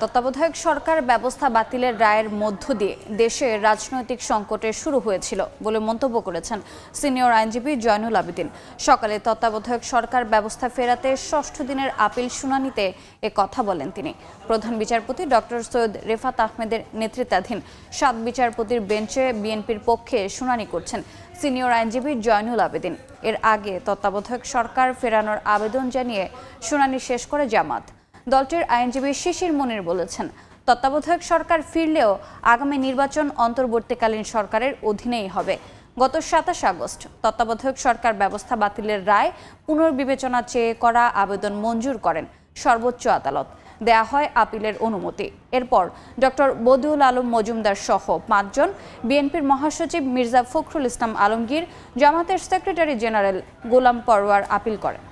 তত্ত্বাবধায়ক সরকার ব্যবস্থা বাতিলের রায়ের মধ্য দিয়ে দেশে রাজনৈতিক সংকটের শুরু হয়েছিল বলে মন্তব্য করেছেন সিনিয়র আইনজীবী জয়নুল আবেদিন। সকালে তত্ত্বাবধায়ক সরকার ব্যবস্থা ফেরাতে ষষ্ঠ দিনের আপিল শুনানিতে এ কথা বলেন তিনি। প্রধান বিচারপতি ডক্টর সৈয়দ রেফাত আহমেদের নেতৃত্বাধীন সাত বিচারপতির বেঞ্চে বিএনপির পক্ষে শুনানি করছেন সিনিয়র আইনজীবী জয়নুল আবেদিন। এর আগে তত্ত্বাবধায়ক সরকার ফেরানোর আবেদন জানিয়ে শুনানি শেষ করে জামাত। দলটির আইনজীবী শিশির মনির বলেছেন, তত্ত্বাবধায়ক সরকার ফিরলেও আগামী নির্বাচন অন্তর্বর্তীকালীন সরকারের অধীনেই হবে। গত সাতাশ আগস্ট তত্ত্বাবধায়ক সরকার ব্যবস্থা বাতিলের রায় পুনর্বিবেচনা চেয়ে করা আবেদন মঞ্জুর করেন সর্বোচ্চ আদালত। দেয়া হয় আপিলের অনুমতি। এরপর ডক্টর বদিউল আলম মজুমদার সহ পাঁচজন, বিএনপির মহাসচিব মির্জা ফখরুল ইসলাম আলমগীর, জামাতের secretary general Golam Parwar appeal করেন।